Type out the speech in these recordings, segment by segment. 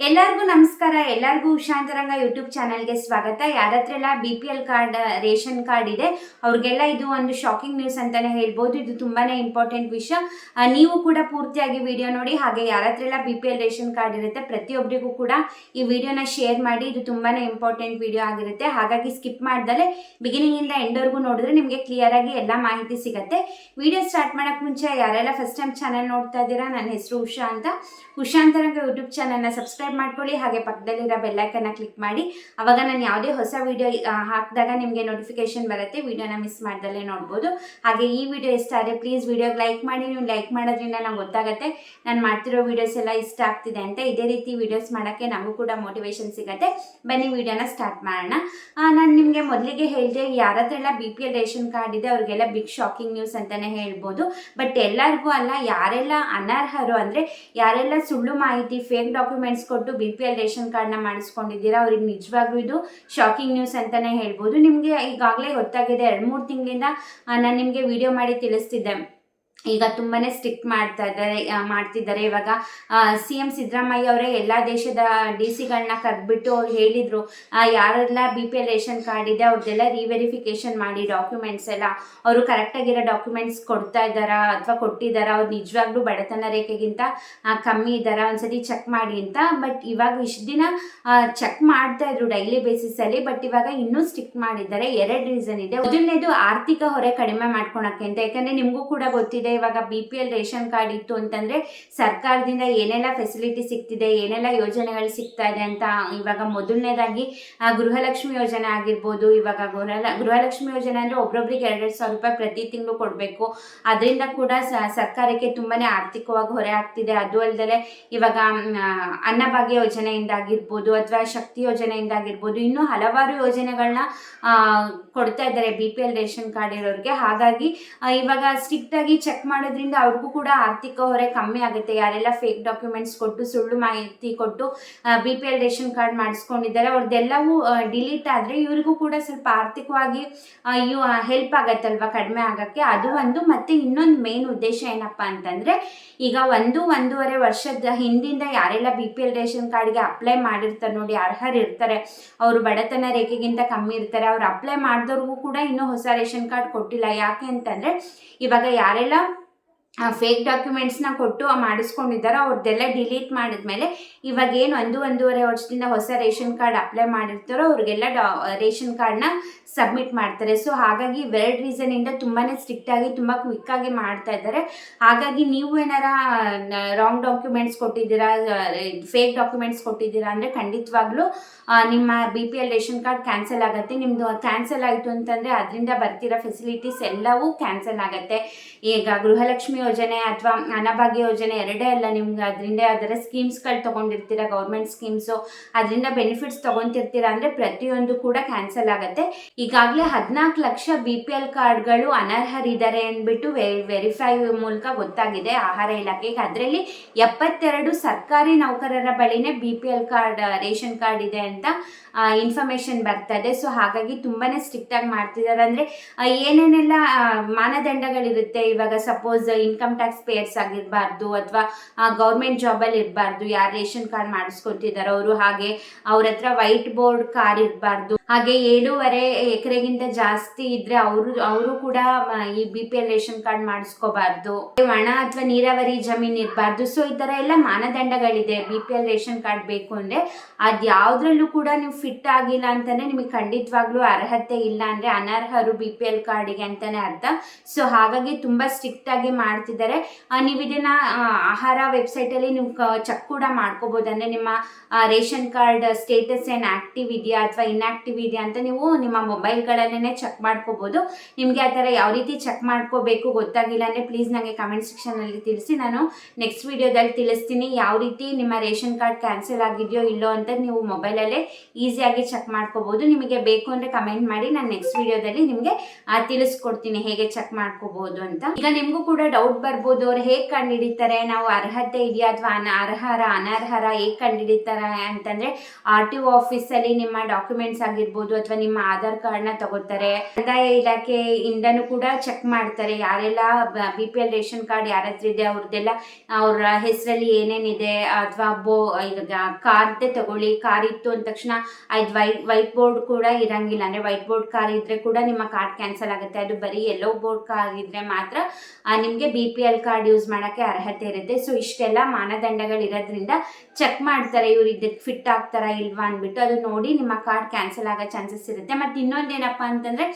ಎಲ್ಲರಿಗೂ ನಮಸ್ಕಾರ. ಎಲ್ಲರಿಗೂ ಉಷಾಂತರಂಗ ಯೂಟ್ಯೂಬ್ ಚಾನಲ್ಗೆ ಸ್ವಾಗತ. ಯಾರತ್ರೆಲ್ಲ B P L card ration card ಇದೆ, ಅವ್ರಿಗೆಲ್ಲ ಇದು ಒಂದು ಶಾಕಿಂಗ್ ನ್ಯೂಸ್ ಅಂತಾನೆ ಹೇಳ್ಬೋದು. ಇದು ತುಂಬಾನೇ ಇಂಪಾರ್ಟೆಂಟ್ ವಿಷಯ. ನೀವು ಕೂಡ ಪೂರ್ತಿಯಾಗಿ ವಿಡಿಯೋ ನೋಡಿ, ಹಾಗೆ ಯಾರತ್ರೆಲ್ಲ B P L ration card ಇರುತ್ತೆ ಪ್ರತಿಯೊಬ್ಬರಿಗೂ ಕೂಡ ಈ ವಿಡಿಯೋನ ಶೇರ್ ಮಾಡಿ, ಇದು ತುಂಬಾನೇ ಇಂಪಾರ್ಟೆಂಟ್ ವಿಡಿಯೋ ಆಗಿರುತ್ತೆ. ಹಾಗಾಗಿ ಸ್ಕಿಪ್ ಮಾಡ್ದಲೆ ಬಿಗಿನಿಂಗ್ ಇಂದ ಎಂಡ್ವರೆಗೂ ನೋಡಿದ್ರೆ ನಿಮಗೆ ಕ್ಲಿಯರ್ ಆಗಿ ಎಲ್ಲ ಮಾಹಿತಿ ಸಿಗುತ್ತೆ. ವಿಡಿಯೋ ಸ್ಟಾರ್ಟ್ ಮಾಡಕ್ ಮುಂಚೆ ಯಾರೆಲ್ಲ ಫಸ್ಟ್ ಟೈಮ್ ಚಾನಲ್ ನೋಡ್ತಾ ಇದ್ದೀರಾ, ನನ್ನ ಹೆಸರು ಉಷಾ ಅಂತ. ಉಷಾಂತರಂಗ ಯೂಟ್ಯೂಬ್ ಚಾನಲ್ನ ಸಬ್ಸ್ಕ್ರೈಬ್ ಮಾಡ್ಕೊಳ್ಳಿ. ಹಾಗೆ ಪಕ್ಕದಲ್ಲಿರೋ ಬೆಲ್ಲೈಕನ್ನ ಕ್ಲಿಕ್ ಮಾಡಿ. ಅವಾಗ ನಾನು ಯಾವುದೇ ಹೊಸ ವಿಡಿಯೋ ಹಾಕಿದಾಗ ನಿಮಗೆ ನೋಟಿಫಿಕೇಶನ್ ಬರುತ್ತೆ. ವಿಡಿಯೋನ ಮಿಸ್ ಮಾಡ್ದಲ್ಲೇ ನೋಡ್ಬೋದು. ಹಾಗೆ ಈ ವಿಡಿಯೋ ಇಷ್ಟ ಆದರೆ ಪ್ಲೀಸ್ ವಿಡಿಯೋಗೆ ಲೈಕ್ ಮಾಡಿ. ನೀವು ಲೈಕ್ ಮಾಡೋದ್ರಿಂದ ನಂಗೆ ಗೊತ್ತಾಗುತ್ತೆ. ನಾನು ಮಾಡ್ತಿರೋ ವಿಡಿಯೋಸ್ ಎಲ್ಲ ಇಷ್ಟ ಆಗ್ತಿದೆ ಅಂತ ಇದೇ ರೀತಿ ವಿಡಿಯೋಸ್ ಮಾಡೋಕ್ಕೆ ನಮಗೂ ಕೂಡ ಮೋಟಿವೇಶನ್ ಸಿಗುತ್ತೆ. ಬನ್ನಿ ವಿಡಿಯೋನ ಸ್ಟಾರ್ಟ್ ಮಾಡೋಣ. ನಾನು ನಿಮಗೆ ಮೊದಲಿಗೆ ಹೇಳಿದೆ ಯಾರತ್ರೆಲ್ಲ B P L ration card ಇದೆ, ಅವ್ರಿಗೆಲ್ಲ ಬಿಗ್ ಶಾಕಿಂಗ್ ನ್ಯೂಸ್ ಅಂತಲೇ ಹೇಳ್ಬೋದು. ಬಟ್ ಎಲ್ಲರಿಗೂ ಅಲ್ಲ, ಯಾರೆಲ್ಲ ಅನರ್ಹರು ಅಂದರೆ, ಯಾರೆಲ್ಲ ಸುಳ್ಳು ಮಾಹಿತಿ ಫೇಕ್ ಡಾಕ್ಯುಮೆಂಟ್ಸ್ ಕೊಟ್ಟು ಬಿ ಪಿ ಎಲ್ ರೇಷನ್ ಕಾರ್ಡ್ನ ಮಾಡಿಸ್ಕೊಂಡಿದ್ದೀರಾ? ಅವ್ರಿಗೆ ನಿಜವಾಗ್ಲೂ ಇದು ಶಾಕಿಂಗ್ ನ್ಯೂಸ್ ಅಂತಲೇ ಹೇಳ್ಬೋದು. ನಿಮಗೆ ಈಗಾಗಲೇ ಗೊತ್ತಾಗಿದೆ ಎರಡು ಮೂರು ತಿಂಗಳಿಂದ ನಾನು ನಿಮಗೆ ವಿಡಿಯೋ ಮಾಡಿ ತಿಳಿಸ್ತಿದ್ದೆ. ಈಗ ತುಂಬಾನೇ ಸ್ಟ್ರಿಕ್ಟ್ ಮಾಡ್ತಾ ಇದ್ದಾರೆ ಮಾಡ್ತಿದ್ದಾರೆ. ಇವಾಗ ಸಿ ಎಂ ಸಿದ್ದರಾಮಯ್ಯ ಅವರೇ ಎಲ್ಲ ದೇಶದ ಡಿ ಸಿಗಳನ್ನ ಕರೆದ್ಬಿಟ್ಟು ಅವ್ರು ಹೇಳಿದ್ರು ಯಾರೆಲ್ಲ B P L ration card ಇದೆ ಅವ್ರದ್ದೆಲ್ಲ ರಿವೆರಿಫಿಕೇಶನ್ ಮಾಡಿ ಡಾಕ್ಯುಮೆಂಟ್ಸ್ ಎಲ್ಲ ಅವರು ಕರೆಕ್ಟಾಗಿರೋ ಡಾಕ್ಯುಮೆಂಟ್ಸ್ ಕೊಡ್ತಾ ಇದ್ದಾರಾ ಅಥವಾ ಕೊಟ್ಟಿದ್ದಾರಾ, ಅವ್ರು ನಿಜವಾಗ್ಲೂ ಬಡತನ ರೇಖೆಗಿಂತ ಕಮ್ಮಿ ಇದ್ದಾರಾ ಒಂದ್ಸತಿ ಚೆಕ್ ಮಾಡಿ ಅಂತ. ಬಟ್ ಇವಾಗ ಇಷ್ಟು ದಿನ ಚೆಕ್ ಮಾಡ್ತಾ ಇದ್ರು ಡೈಲಿ ಬೇಸಿಸಲ್ಲಿ ಬಟ್ ಇವಾಗ ಇನ್ನೂ ಸ್ಟಿಕ್ ಮಾಡಿದ್ದಾರೆ. ಎರಡು ರೀಸನ್ ಇದೆ. ಮೊದಲನೇದು ಆರ್ಥಿಕ ಹೊರೆ ಕಡಿಮೆ ಮಾಡ್ಕೊಳಕ್ಕೆ ಅಂತ. ಯಾಕಂದ್ರೆ ನಿಮಗೂ ಕೂಡ ಗೊತ್ತಿದೆ ಇವಾಗ B P L ration card ಇತ್ತು ಅಂತಂದ್ರೆ ಸರ್ಕಾರದಿಂದ ಏನೆಲ್ಲ ಫೆಸಿಲಿಟಿ ಸಿಗ್ತಿದೆ, ಏನೆಲ್ಲ ಯೋಜನೆಗಳು ಸಿಗ್ತಾ ಇದೆ ಅಂತ ಇವಾಗ ಮೊದಲನೇದಾಗಿ ಗೃಹಲಕ್ಷ್ಮಿ ಯೋಜನೆ ಆಗಿರ್ಬೋದು, ಇವಾಗ ಗೃಹ ಗೃಹಲಕ್ಷ್ಮಿ ಯೋಜನೆ ಅಂದ್ರೆ ಒಬ್ರೊಬ್ರಿಗೆ ಎರಡೆರಡು ಸಾವಿರ ರೂಪಾಯಿ ಪ್ರತಿ ತಿಂಗಳು ಕೊಡಬೇಕು. ಅದರಿಂದ ಕೂಡ ಸರ್ಕಾರಕ್ಕೆ ತುಂಬಾನೇ ಆರ್ಥಿಕವಾಗಿ ಹೊರೆ ಆಗ್ತಿದೆ. ಅದು ಅಲ್ಲದೆ ಇವಾಗ ಅನ್ನಭಾಗ್ಯ ಯೋಜನೆಯಿಂದ ಆಗಿರ್ಬೋದು ಅಥವಾ ಶಕ್ತಿ ಯೋಜನೆಯಿಂದ ಆಗಿರ್ಬೋದು, ಇನ್ನೂ ಹಲವಾರು ಯೋಜನೆಗಳನ್ನ ಕೊಡ್ತಾ ಇದ್ದಾರೆ B P L ration card ಇರೋರಿಗೆ. ಹಾಗಾಗಿ ಇವಾಗ ಸ್ಟ್ರಿಕ್ಟ್ ಆಗಿ ಮಾಡೋದ್ರಿಂದ ಅವ್ರಿಗೂ ಕೂಡ ಆರ್ಥಿಕ ಹೊರೆ ಕಮ್ಮಿ ಆಗುತ್ತೆ. ಯಾರೆಲ್ಲ ಫೇಕ್ ಡಾಕ್ಯುಮೆಂಟ್ಸ್ ಕೊಟ್ಟು, ಸುಳ್ಳು ಮಾಹಿತಿ ಕೊಟ್ಟು B P L ration card ಮಾಡಿಸ್ಕೊಂಡಿದ್ದಾರೆ ಅವ್ರದ್ದೆಲ್ಲವೂ ಡಿಲೀಟ್ ಆದರೆ ಇವ್ರಿಗೂ ಕೂಡ ಸ್ವಲ್ಪ ಆರ್ಥಿಕವಾಗಿ ಇವು ಹೆಲ್ಪ್ ಆಗತ್ತಲ್ವಾ ಕಡಿಮೆ ಆಗೋಕ್ಕೆ? ಅದು ಒಂದು. ಮತ್ತು ಇನ್ನೊಂದು ಮೇನ್ ಉದ್ದೇಶ ಏನಪ್ಪ ಅಂತಂದರೆ, ಈಗ ಒಂದು, ಒಂದೂವರೆ ವರ್ಷದ ಹಿಂದಿಂದ ಯಾರೆಲ್ಲ ಬಿ ಪಿ ಎಲ್ ರೇಷನ್ ಕಾರ್ಡ್ಗೆ ಅಪ್ಲೈ ಮಾಡಿರ್ತಾರೆ ನೋಡಿ, ಅರ್ಹರು ಇರ್ತಾರೆ, ಅವರು ಬಡತನ ರೇಖೆಗಿಂತ ಕಮ್ಮಿ ಇರ್ತಾರೆ, ಅವ್ರು ಅಪ್ಲೈ ಮಾಡಿದವ್ರಿಗೂ ಕೂಡ ಇನ್ನೂ ಹೊಸ ರೇಷನ್ ಕಾರ್ಡ್ ಕೊಟ್ಟಿಲ್ಲ. ಯಾಕೆ ಅಂತಂದರೆ, ಇವಾಗ ಯಾರೆಲ್ಲ ಫೇಕ್ ಡಾಕ್ಯುಮೆಂಟ್ಸ್ನ ಕೊಟ್ಟು ಮಾಡಿಸ್ಕೊಂಡಿದ್ದಾರೆ ಅವ್ರದ್ದೆಲ್ಲ ಡಿಲೀಟ್ ಮಾಡಿದ್ಮೇಲೆ ಇವಾಗ ಏನು ಒಂದು ಒಂದೂವರೆ ವರ್ಷದಿಂದ ಹೊಸ ರೇಷನ್ ಕಾರ್ಡ್ ಅಪ್ಲೈ ಮಾಡಿರ್ತಾರೋ, ಅವ್ರಿಗೆಲ್ಲ ಡಾ, ರೇಷನ್ ಕಾರ್ಡ್ನ ಸಬ್ಮಿಟ್ ಮಾಡ್ತಾರೆ. ಸೊ ಹಾಗಾಗಿ ಇವೆರಡು ರೀಸನಿಂದ ತುಂಬಾ ಸ್ಟ್ರಿಕ್ಟಾಗಿ ತುಂಬ ಕ್ವಿಕ್ಕಾಗಿ ಮಾಡ್ತಾ ಇದ್ದಾರೆ. ಹಾಗಾಗಿ ನೀವು ಏನಾರ ರಾಂಗ್ ಡಾಕ್ಯುಮೆಂಟ್ಸ್ ಕೊಟ್ಟಿದ್ದೀರಾ ಫೇಕ್ ಡಾಕ್ಯುಮೆಂಟ್ಸ್ ಕೊಟ್ಟಿದ್ದೀರಾ ಅಂದರೆ ಖಂಡಿತವಾಗ್ಲೂ ನಿಮ್ಮ B P L ration card cancel ಆಗುತ್ತೆ. ನಿಮ್ಮದು ಕ್ಯಾನ್ಸಲ್ ಆಯಿತು ಅಂತಂದರೆ ಅದರಿಂದ ಬರ್ತಿರೋ ಫೆಸಿಲಿಟೀಸ್ ಎಲ್ಲವೂ ಕ್ಯಾನ್ಸಲ್ ಆಗುತ್ತೆ. ಈಗ ಗೃಹಲಕ್ಷ್ಮಿ ಯೋಜನೆ ಅಥವಾ ಅನ್ನಭಾಗ್ಯ ಯೋಜನೆ ಎರಡೇ ಅಲ್ಲ ನಿಮ್ಗೆ. ಅದರಿಂದ ಅದರ ಸ್ಕೀಮ್ಸ್ಗಳು ತೊಗೊಂಡಿರ್ತೀರ ಗೌರ್ಮೆಂಟ್ ಸ್ಕೀಮ್ಸು ಅದರಿಂದ ಬೆನಿಫಿಟ್ಸ್ ತೊಗೊತಿರ್ತೀರ ಅಂದರೆ ಪ್ರತಿಯೊಂದು ಕೂಡ ಕ್ಯಾನ್ಸಲ್ ಆಗುತ್ತೆ. ಈಗಾಗಲೇ ಹದಿನಾಲ್ಕು ಲಕ್ಷ ಬಿ ಪಿ ಎಲ್ ಕಾರ್ಡ್ಗಳು ಅನರ್ಹರಿದ್ದಾರೆ ಅಂದ್ಬಿಟ್ಟು ವೆರಿಫೈ ಮೂಲಕ ಗೊತ್ತಾಗಿದೆ ಆಹಾರ ಇಲಾಖೆಗೆ. ಅದರಲ್ಲಿ ಎಪ್ಪತ್ತೆರಡು ಸರ್ಕಾರಿ ನೌಕರರ ಬಳಿನೇ B P L card ration card ಇದೆ ಅಂತ ಇನ್ಫಾರ್ಮೇಷನ್ ಬರ್ತದೆ ಸೊ ಹಾಗಾಗಿ ತುಂಬಾನೇ ಸ್ಟ್ರಿಕ್ಟ್ ಆಗಿ ಮಾಡ್ತಿದ್ದಾರೆ ಅಂದ್ರೆ ಏನೇನೆಲ್ಲ ಮಾನದಂಡಗಳಿರುತ್ತೆ? ಇವಾಗ ಸಪೋಸ್ ಇನ್ಕಮ್ ಟ್ಯಾಕ್ಸ್ ಪೇಯರ್ಸ್ ಆಗಿರಬಾರ್ದು ಅಥವಾ ಗೌರ್ಮೆಂಟ್ ಜಾಬಲ್ಲಿ ಇರಬಾರ್ದು, ಯಾರು ರೇಷನ್ ಕಾರ್ಡ್ ಮಾಡಿಸ್ಕೊತಿದಾರೋ ಅವರು ಹಾಗೆ ಅವ್ರ ವೈಟ್ ಬೋರ್ಡ್ ಕಾರ್ ಇರಬಾರ್ದು. ಹಾಗೆ ಏಳೂವರೆ ಎಕರೆಗಿಂತ ಜಾಸ್ತಿ ಇದ್ರೆ ಅವರು ಅವರು ಕೂಡ ಈ B P L ration card ಮಾಡಿಸ್ಕೋಬಾರ್ದು. ಒಣ ಅಥವಾ ನೀರಾವರಿ ಜಮೀನ್ ಇರಬಾರ್ದು. ಸೊ ಈ ತರ ಎಲ್ಲ ಮಾನದಂಡಗಳಿದೆ. B P L ration card ಬೇಕು ಅಂದ್ರೆ ಅದ್ ಯಾವ್ದ್ರಲ್ಲೂ ಕೂಡ ನೀವು ಫಿಟ್ ಆಗಿಲ್ಲ ಅಂತಾನೆ ನಿಮಗೆ ಖಂಡಿತವಾಗ್ಲೂ ಅರ್ಹತೆ ಇಲ್ಲ ಅಂದ್ರೆ ಅನರ್ಹರು ಬಿ ಪಿ ಎಲ್ ಕಾರ್ಡಿಗೆ ಅಂತಾನೆ ಅರ್ಥ. ಸೊ ಹಾಗಾಗಿ ತುಂಬಾ ಸ್ಟ್ರಿಕ್ಟ್ ಆಗಿ ಮಾಡ್ತಿದ್ದಾರೆ. ನೀವು ಇದನ್ನ ಆಹಾರ ವೆಬ್ಸೈಟ್ ಅಲ್ಲಿ ನೀವು ಚೆಕ್ ಕೂಡ ಮಾಡ್ಕೋಬಹುದು ಅಂದ್ರೆ ನಿಮ್ಮ ರೇಷನ್ ಕಾರ್ಡ್ ಸ್ಟೇಟಸ್ ಏನ್ ಆಕ್ಟಿವ್ ಇದೆಯಾ ಅಥವಾ ಇನ್ಆಕ್ಟಿವ್ ಇದೆಯಾ ಅಂತ ನೀವು ನಿಮ್ಮ ಮೊಬೈಲ್ಗಳಲ್ಲೇ ಚೆಕ್ ಮಾಡ್ಕೋಬಹುದು ನಿಮಗೆ ಆ ಥರ ಯಾವ ರೀತಿ ಚೆಕ್ ಮಾಡ್ಕೋಬೇಕು ಗೊತ್ತಾಗಿಲ್ಲ ಅಂದರೆ ಪ್ಲೀಸ್ ನನಗೆ ಕಮೆಂಟ್ ಸೆಕ್ಷನಲ್ಲಿ ತಿಳಿಸಿ. ನಾನು ನೆಕ್ಸ್ಟ್ ವಿಡಿಯೋದಲ್ಲಿ ತಿಳಿಸ್ತೀನಿ ಯಾವ ರೀತಿ ನಿಮ್ಮ ರೇಷನ್ ಕಾರ್ಡ್ ಕ್ಯಾನ್ಸಲ್ ಆಗಿದೆಯೋ ಇಲ್ಲೋ ಅಂತ ನೀವು ಮೊಬೈಲಲ್ಲೇ ಈಸಿಯಾಗಿ ಚೆಕ್ ಮಾಡ್ಕೋಬಹುದು ನಿಮಗೆ ಬೇಕು ಅಂದರೆ ಕಮೆಂಟ್ ಮಾಡಿ, ನಾನು ನೆಕ್ಸ್ಟ್ ವಿಡಿಯೋದಲ್ಲಿ ನಿಮಗೆ ತಿಳಿಸ್ಕೊಡ್ತೀನಿ ಹೇಗೆ ಚೆಕ್ ಮಾಡ್ಕೋಬಹುದು ಅಂತ. ಈಗ ನಿಮಗೂ ಕೂಡ ಡೌಟ್ ಬರ್ಬೋದು, ಅವ್ರು ಹೇಗೆ ಕಂಡುಹಿಡಿತಾರೆ? ನಾವು ಅರ್ಹತೆ ಇದೆಯಾ ಅಥವಾ ಅರ್ಹರ, ಅನರ್ಹರ ಹೇಗೆ ಕಂಡುಹಿಡಿತಾರೆ ಅಂತಂದ್ರೆ ಆರ್ ಟಿ ಒ ಆಫೀಸಲ್ಲಿ ನಿಮ್ಮ ಡಾಕ್ಯುಮೆಂಟ್ಸ್ ಆಗಿರ್ಬೋದು ಆಗಿರ್ಬೋದು ಅಥವಾ ನಿಮ್ಮ ಆಧಾರ್ ಕಾರ್ಡ್ನ ತಗೋತಾರೆ. ಕಂದಾಯ ಇಂದನು ಕೂಡ ಚೆಕ್ ಮಾಡ್ತಾರೆ. ಯಾರೆಲ್ಲ B P L ration card ಯಾರ ಹತ್ರ ಇದೆ ಅವ್ರದ್ದೆಲ್ಲ ಅವ್ರ ಹೆಸರಲ್ಲಿ ಏನೇನಿದೆ ಅಥವಾ ಬೋ ಈಗ ಕಾರ್ದೆ ತಗೊಳ್ಳಿ. ಕಾರ್ ಇತ್ತು ಅಂದ ತಕ್ಷಣ ಅದು ವೈಟ್ ವೈಟ್ ಬೋರ್ಡ್ ಕೂಡ ಇರಂಗಿಲ್ಲ. ಅಂದ್ರೆ ವೈಟ್ ಬೋರ್ಡ್ ಕಾರ್ ಇದ್ರೆ ಕೂಡ ನಿಮ್ಮ ಕಾರ್ಡ್ ಕ್ಯಾನ್ಸಲ್ ಆಗುತ್ತೆ. ಅದು ಬರೀ ಯೆಲ್ಲೋ ಬೋರ್ಡ್ ಕಾರ್ ಇದ್ರೆ ಮಾತ್ರ ನಿಮಗೆ B P L card use ಮಾಡೋಕೆ ಅರ್ಹತೆ ಇರುತ್ತೆ. ಸೊ ಇಷ್ಟೆಲ್ಲ ಮಾನದಂಡಗಳಿರೋದ್ರಿಂದ ಚೆಕ್ ಮಾಡ್ತಾರೆ. ಇವ್ರು ಇದಕ್ಕೆ ಫಿಟ್ ಆಗ್ತಾರಾ ಇಲ್ವಾ ಅಂದ್ಬಿಟ್ಟು ಅದು ನೋಡಿ ನಿಮ್ಮ ಕಾರ್ಡ್ ಕ್ಯಾನ್ಸಲ್ ಆಗೋ ಚಾನ್ಸಸ್ ಇರುತ್ತೆ. ಮತ್ತು ಇನ್ನೊಂದೇನಪ್ಪ ಅಂತಂದರೆ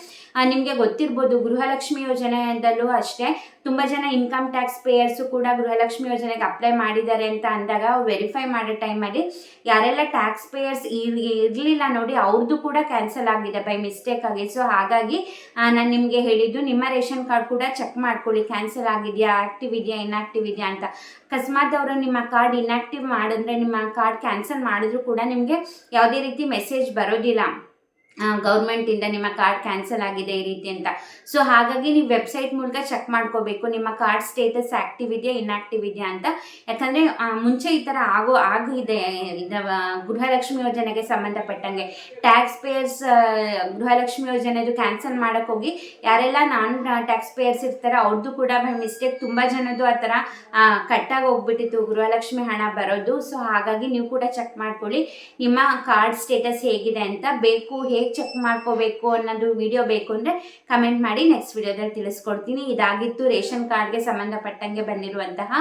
ನಿಮಗೆ ಗೊತ್ತಿರ್ಬೋದು ಗೃಹಲಕ್ಷ್ಮಿ ಯೋಜನೆಯಿಂದಲೂ ಅಷ್ಟೇ ತುಂಬ ಜನ ಇನ್ಕಮ್ ಟ್ಯಾಕ್ಸ್ ಪೇಯರ್ಸು ಕೂಡ ಗೃಹಲಕ್ಷ್ಮಿ ಯೋಜನೆಗೆ ಅಪ್ಲೈ ಮಾಡಿದ್ದಾರೆ ಅಂತ ಅಂದಾಗ ವೆರಿಫೈ ಮಾಡೋ ಟೈಮಲ್ಲಿ ಯಾರೆಲ್ಲ ಟ್ಯಾಕ್ಸ್ ಪೇಯರ್ಸ್ ಇರಲಿಲ್ಲ ನೋಡಿ ಅವ್ರದ್ದು ಕೂಡ ಕ್ಯಾನ್ಸಲ್ ಆಗಿದೆ ಬೈ ಮಿಸ್ಟೇಕ್ ಆಗಿ. ಸೊ ಹಾಗಾಗಿ ನಾನು ನಿಮಗೆ ಹೇಳಿದ್ದು ನಿಮ್ಮ ರೇಷನ್ ಕಾರ್ಡ್ ಕೂಡ ಚೆಕ್ ಮಾಡ್ಕೊಳ್ಳಿ. ಕ್ಯಾನ್ಸಲ್ ಆಗಿದೆಯಾ ಆ್ಯಕ್ಟಿವ್ ಇದೆಯಾ ಇನ್ಆಕ್ಟಿವ್ ಇದೆಯಾ ಅಂತ. ಅಕಸ್ಮಾತ್ ಅವರು ನಿಮ್ಮ ಕಾರ್ಡ್ ಇನ್ಆಕ್ಟಿವ್ ಮಾಡಿದ್ರೆ, ನಿಮ್ಮ ಕಾರ್ಡ್ ಕ್ಯಾನ್ಸಲ್ ಮಾಡಿದ್ರು ಕೂಡ ನಿಮಗೆ ಯಾವುದೇ ರೀತಿ ಮೆಸೇಜ್ ಬರೋದಿಲ್ಲ. ಗೌರ್ಮೆಂಟಿಂದ ನಿಮ್ಮ ಕಾರ್ಡ್ ಕ್ಯಾನ್ಸಲ್ ಆಗಿದೆ ಈ ರೀತಿ ಅಂತ. ಸೊ ಹಾಗಾಗಿ ನೀವು ವೆಬ್ಸೈಟ್ ಮೂಲಕ ಚೆಕ್ ಮಾಡ್ಕೋಬೇಕು. ನಿಮ್ಮ ಕಾರ್ಡ್ ಸ್ಟೇಟಸ್ ಆಕ್ಟಿವ್ ಇದೆಯಾ ಇನ್ಆಕ್ಟಿವ್ ಇದೆಯಾ ಅಂತ. ಯಾಕಂದರೆ ಮುಂಚೆ ಈ ಥರ ಆಗೋ, ಆಗಿದೆ. ಇದೆ ಗೃಹಲಕ್ಷ್ಮಿ ಯೋಜನೆಗೆ ಸಂಬಂಧಪಟ್ಟಂಗೆ. ಟ್ಯಾಕ್ಸ್ ಪೇಯರ್ಸ್ ಗೃಹಲಕ್ಷ್ಮಿ ಯೋಜನೆದು ಕ್ಯಾನ್ಸಲ್ ಮಾಡೋಕ್ಕೆ ಹೋಗಿ, ಯಾರೆಲ್ಲ ನಾನ್ ಟ್ಯಾಕ್ಸ್ ಪೇಯರ್ಸ್ ಇರ್ತಾರೆ ಅವ್ರದ್ದು ಕೂಡ ಮಿಸ್ಟೇಕ್ ತುಂಬ ಜನದ್ದು ಆ ಥರ ಕಟ್ಟಾಗಿ ಹೋಗ್ಬಿಟ್ಟಿತ್ತು. ಗೃಹಲಕ್ಷ್ಮಿ ಹಣ ಬರೋದು. ಸೊ ಹಾಗಾಗಿ ನೀವು ಕೂಡ ಚೆಕ್ ಮಾಡ್ಕೊಳ್ಳಿ. ನಿಮ್ಮ ಕಾರ್ಡ್ ಸ್ಟೇಟಸ್ ಹೇಗಿದೆ ಅಂತ. ಬೇಕು, ಹೇಗೆ ಚೆಕ್ ಮಾಡ್ಕೋಬೇಕು ಅನ್ನೋದು ವಿಡಿಯೋ ಬೇಕು ಅಂದರೆ ಕಮೆಂಟ್ ಮಾಡಿ ನೆಕ್ಸ್ಟ್ ವಿಡಿಯೋದಲ್ಲಿ ತಿಳಿಸ್ಕೊಡ್ತೀನಿ. ಇದಾಗಿತ್ತು ರೇಷನ್ ಕಾರ್ಡ್ಗೆ ಸಂಬಂಧಪಟ್ಟಂಗೆ ಬಂದಿರುವಂತಹ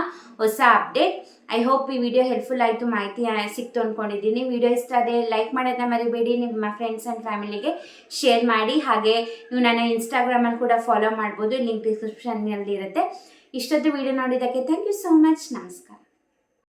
ಹೊಸ ಅಪ್ಡೇಟ್ ಐ ಹೋಪ್ ಈ ವಿಡಿಯೋ ಹೆಲ್ಪ್ಫುಲ್ ಆಯಿತು. ಮಾಹಿತಿ ಸಿಕ್ತು ಅಂದ್ಕೊಂಡಿದ್ದೀನಿ ವಿಡಿಯೋ ಇಷ್ಟ ಅದೇ ಲೈಕ್ ಮಾಡೋದನ್ನ ಮರಿಬೇಡಿ. ನಿಮ್ಮ ಫ್ರೆಂಡ್ಸ್ ಆ್ಯಂಡ್ ಫ್ಯಾಮಿಲಿಗೆ ಶೇರ್ ಮಾಡಿ. ಹಾಗೆ ನೀವು ನನ್ನ ಇನ್ಸ್ಟಾಗ್ರಾಮಲ್ಲಿ ಕೂಡ ಫಾಲೋ ಮಾಡ್ಬೋದು. ಲಿಂಕ್ ಡಿಸ್ಕ್ರಿಪ್ಷನ್ನಲ್ಲಿ ಇರುತ್ತೆ. ಇಷ್ಟೊತ್ತು ವಿಡಿಯೋ ನೋಡಿದ್ದಕ್ಕೆ ಥ್ಯಾಂಕ್ ಯು ಸೋ ಮಚ್ ನಮಸ್ಕಾರ.